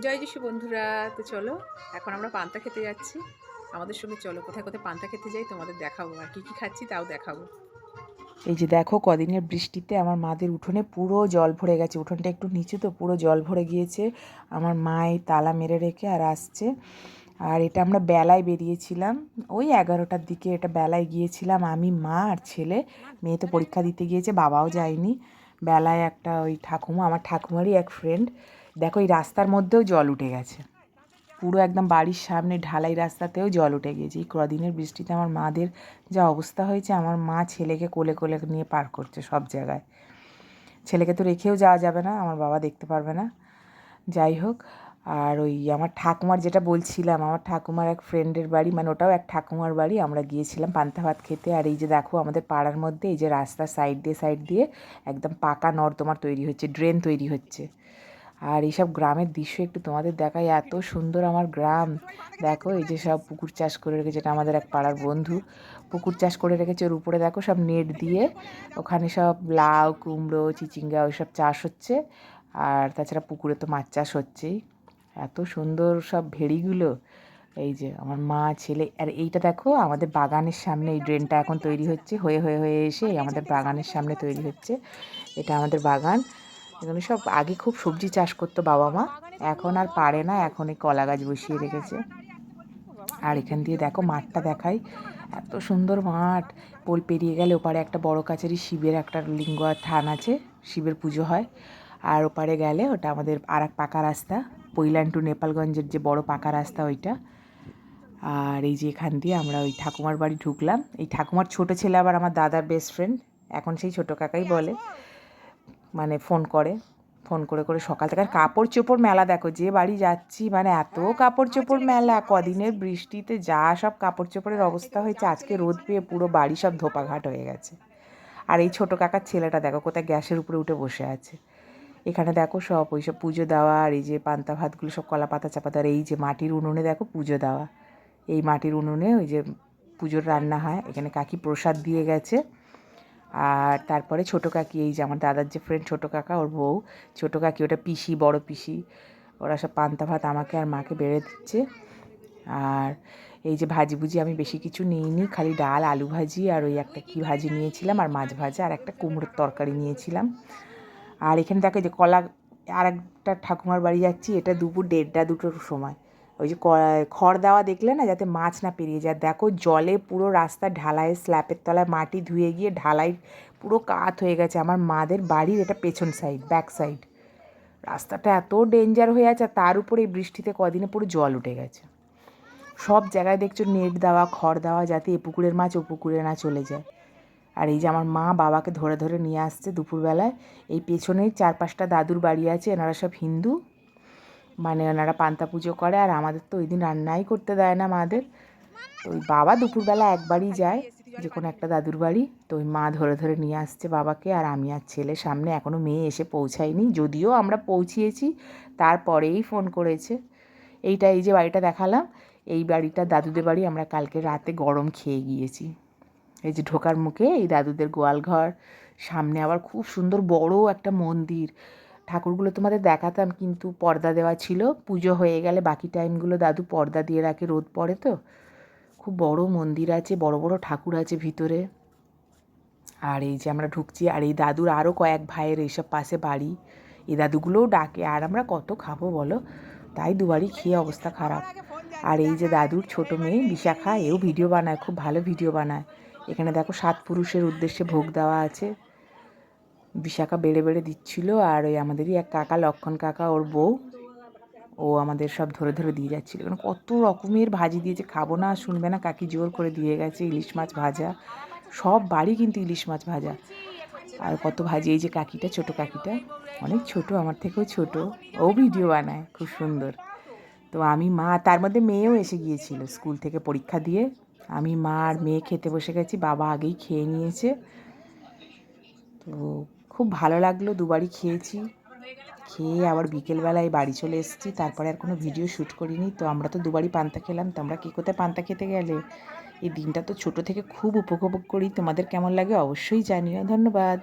জয় যিশু বন্ধুরা, তো চলো, এখন আমরা পান্তা খেতে যাচ্ছি। আমাদের সঙ্গে চলো, কোথায় কোথায় পান্তা খেতে যাই, তোমাদের দেখাবো, আর কী কী খাচ্ছি তাও দেখাবো। এই যে দেখো, কদিনের বৃষ্টিতে আমার মাদের উঠোনে পুরো জল ভরে গেছে। উঠোনটা একটু নিচু তো, পুরো জল ভরে গিয়েছে। আমার মা এই তালা মেরে রেখে আর আসছে। আর এটা আমরা বেলায় বেরিয়েছিলাম। ওই এগারোটার দিকে এটা বেলায় গিয়েছিলাম। আমি, মা আর ছেলে মেয়ে তো পরীক্ষা দিতে গিয়েছে, বাবাও যায়নি। বেলায় একটা ওই ঠাকুমা, আমার ঠাকুমারই এক ফ্রেন্ড দেখো এই রাস্তার মধ্যেও জল উঠে গেছে। পুরো একদম বাড়ির সামনে ঢালাই রাস্তাতেও জল উঠে গিয়েছে। এই কদিনের বৃষ্টিতে আমার মাদের যা অবস্থা হয়েছে, আমার মা ছেলেকে কোলে কোলে নিয়ে পার করছে সব জায়গায়। ছেলেকে তো রেখেও যাওয়া যাবে না, আমার বাবা দেখতে পারবে না। যাই হোক আর ওই আমার ঠাকুমার যেটা বলছিলাম, আমার ঠাকুমার এক ফ্রেন্ডের বাড়ি মানে ওটাও এক ঠাকুমার বাড়ি, আমরা গিয়েছিলাম পান্তা ভাত খেতে। আর এই যে দেখো আমাদের পাড়ার মধ্যে, এই যে রাস্তার সাইড দিয়ে সাইড দিয়ে একদম পাকা নর্দমার তৈরি হচ্ছে ড্রেন তৈরি হচ্ছে। আর এইসব গ্রামের দৃশ্য একটু তোমাদের দেখাই, এত সুন্দর আমার গ্রাম। দেখো এই যে সব পুকুর চাষ করে রেখেছে, এটা আমাদের এক পাড়ার বন্ধু। পুকুর চাষ করে রেখেছে ওর উপরে দেখো সব নেট দিয়ে, ওখানে সব লাউ, কুমড়ো, চিচিঙ্গা ওইসব চাষ হচ্ছে। আর তাছাড়া পুকুরে তো মাছ চাষ হচ্ছেই। এত সুন্দর সব ভেড়িগুলো। এই যে আমার মা, ছেলে, আর এইটা দেখো, আমাদের বাগানের সামনে এই ড্রেনটা এখন তৈরি হচ্ছে, হয়ে হয়ে হয়ে এসে আমাদের বাগানের সামনে তৈরি হচ্ছে। এটা আমাদের বাগান। এখানে সব আগে খুব সবজি চাষ করতো বাবা মা, এখন আর পারে না, এখন এই কলা গাছ বসিয়ে রেখেছে। আর এখান দিয়ে দেখো মাঠটা দেখাই, এত সুন্দর মাঠ। পোল পেরিয়ে গেলে ওপারে একটা বড় কাছারি শিবের একটা লিঙ্গ থান আছে, শিবের পুজো হয়। আর ওপারে গেলে ওটা আমাদের আর এক পাকা রাস্তা পৈলান টু নেপালগঞ্জের যে বড় পাকা রাস্তা ওইটা। আর এই যে এখান দিয়ে আমরা ওই ঠাকুমার বাড়ি ঢুকলাম। এই ঠাকুমার ছোট ছেলে আবার আমার দাদার বেস্ট ফ্রেন্ড এখন সেই ছোটো কাকাই বলে। মানে ফোন করে ফোন করে করে সকাল থেকে। আর কাপড় চোপড় মেলা দেখো যে বাড়ি যাচ্ছি মানে এত কাপড় চোপড় মেলা কদিনের বৃষ্টিতে যা সব কাপড় চোপড়ের অবস্থা হয়েছে। আজকে রোদ পেয়ে পুরো বাড়ি সব ধোপাঘাট হয়ে গেছে। আর এই ছোটো কাকার ছেলেটা দেখো কোথায় গ্যাসের উপরে উঠে বসে আছে। এখানে দেখো সব ওই সব পুজো দেওয়া আর এই যে পান্তা ভাতগুলো সব কলা পাতা চাপা দেওয়ার এই যে মাটির উনুনে দেখো পুজো দেওয়া। এই মাটির উনুনে ওই যে পুজোর রান্না হয়। এখানে কাকি প্রসাদ দিয়ে গেছে। আর তারপরে ছোটো কাকি, এই যে আমার দাদার যে ফ্রেন্ড ছোটো কাকা, ওর বউ। ছোটো কাকি ওটা পিসি, বড় পিসি। ওরা সব পান্তা ভাত আমাকে আর মাকে বেড়ে দিচ্ছে। আর এই যে ভাজি ভুজি আমি বেশি কিছু নিইনি, খালি ডাল, আলু ভাজি আর ওই একটা কী ভাজি নিয়েছিলাম আর মাছ ভাজা আর একটা কুমড়োর তরকারি নিয়েছিলাম। আর এখানে দেখো যে কলা আর একটা ঠাকুমার বাড়ি যাচ্ছি, এটা দুপুর দেড়টা, দুটোর সময়। ওই যে খড় দেওয়া দেখলে না যাতে মাছ না পেরিয়ে যায়। দেখো জলে পুরো রাস্তা ঢালাইয়ের স্ল্যাপের তলায় মাটি ধুয়ে গিয়ে ঢালাই পুরো কাত হয়ে গেছে। আমার মাদের বাড়ির এটা পেছন সাইড ব্যাক সাইড রাস্তাটা এত ডেঞ্জার হয়ে আছে তার উপরে এই বৃষ্টিতে কদিনে পুরো জল উঠে গেছে। সব জায়গায় দেখছ নেট দেওয়া, খড় দেওয়া যাতে এ পুকুরের মাছ ও পুকুরে না চলে যায়। আর এই যে আমার মা বাবাকে ধরে ধরে নিয়ে আসছে দুপুরবেলায়, এই পেছনেই চার পাঁচটা দাদুর বাড়ি আছে, এনারা সব হিন্দু। মানে ওনারা পান্তা পুজো করে আর আমাদের তো ওই দিন রান্নাই করতে দেয় না মাদের। তো ওই বাবা দুপুরবেলা একবারই যায়, যে কোনো একটা দাদুর বাড়ি। তো ওই মা ধরে ধরে নিয়ে আসছে বাবাকে আর আমি আর ছেলে সামনে এখনও মেয়ে এসে পৌঁছায়নি। যদিও আমরা পৌঁছিয়েছি, তারপরেই ফোন করেছে। এইটা এই যে বাড়িটা দেখালাম, এই বাড়িটা দাদুদের বাড়ি, আমরা কালকে রাতে গরম খেয়ে গিয়েছি। এই যে ঢোকার মুখে এই দাদুদের গোয়াল ঘর। সামনে আবার খুব সুন্দর বড় একটা মন্দির। ঠাকুরগুলো তোমাদের দেখাতাম, কিন্তু পর্দা দেওয়া ছিল। পুজো হয়ে গেলে বাকি টাইমগুলো দাদু পর্দা দিয়ে রাখে, রোদ পড়ে তো। খুব বড় মন্দির আছে, বড় বড় ঠাকুর আছে ভিতরে। আর এই যে আমরা ঢুকছি, আর এই দাদুর আরও কয়েক ভাইয়ের এইসব পাশে বাড়ি। এই দাদুগুলোও ডাকে, আর আমরা কত খাব বলো? তাই দুবারই খেয়ে অবস্থা খারাপ। আর এই যে দাদুর ছোট মেয়ে, বিশাখা, এও ভিডিও বানায়, খুব ভালো ভিডিও বানায়। এখানে দেখো সাত পুরুষের উদ্দেশ্যে ভোগ দেওয়া আছে। বিশাখা বেড়ে বেড়ে দিচ্ছিল আর ওই আমাদেরই এক কাকা, লক্ষণ কাকা, ওর বউ, ও আমাদের সব ধরে ধরে দিয়ে যাচ্ছিল। কারণ কত রকমের ভাজি দিয়েছে, খাব না, শুনবে না, কাকি জোর করে দিয়ে গেছে, ইলিশ মাছ ভাজা, সব বাড়ি কিন্তু ইলিশ মাছ ভাজা। আর কত ভাজি, এই যে কাকিটা, ছোট কাকিটা, অনেক ছোট, আমার থেকেও ছোট, ও ভিডিও বানায়, খুব সুন্দর। তো আমি মা, তার মধ্যে মেয়েও এসে গিয়েছিল স্কুল থেকে পরীক্ষা দিয়ে। আমি মা আর মেয়ে খেতে বসে গেছি, বাবা আগেই খেয়ে নিয়েছে। তো খুব ভালো লাগল, দুবারই খেয়েছি। খেয়ে আবার বিকেলবেলায় বাড়ি চলে এসেছি, তারপরে আর কোনো ভিডিও শ্যুট করিনি। তো আমরা তো দুবারই পান্তা খেলাম, তো আমরা কী কোথায় পান্তা খেতে গেলে? এই দিনটা তো ছোট থেকে খুব উপভোগ করি, তোমাদের কেমন লাগে অবশ্যই জানিও। ধন্যবাদ।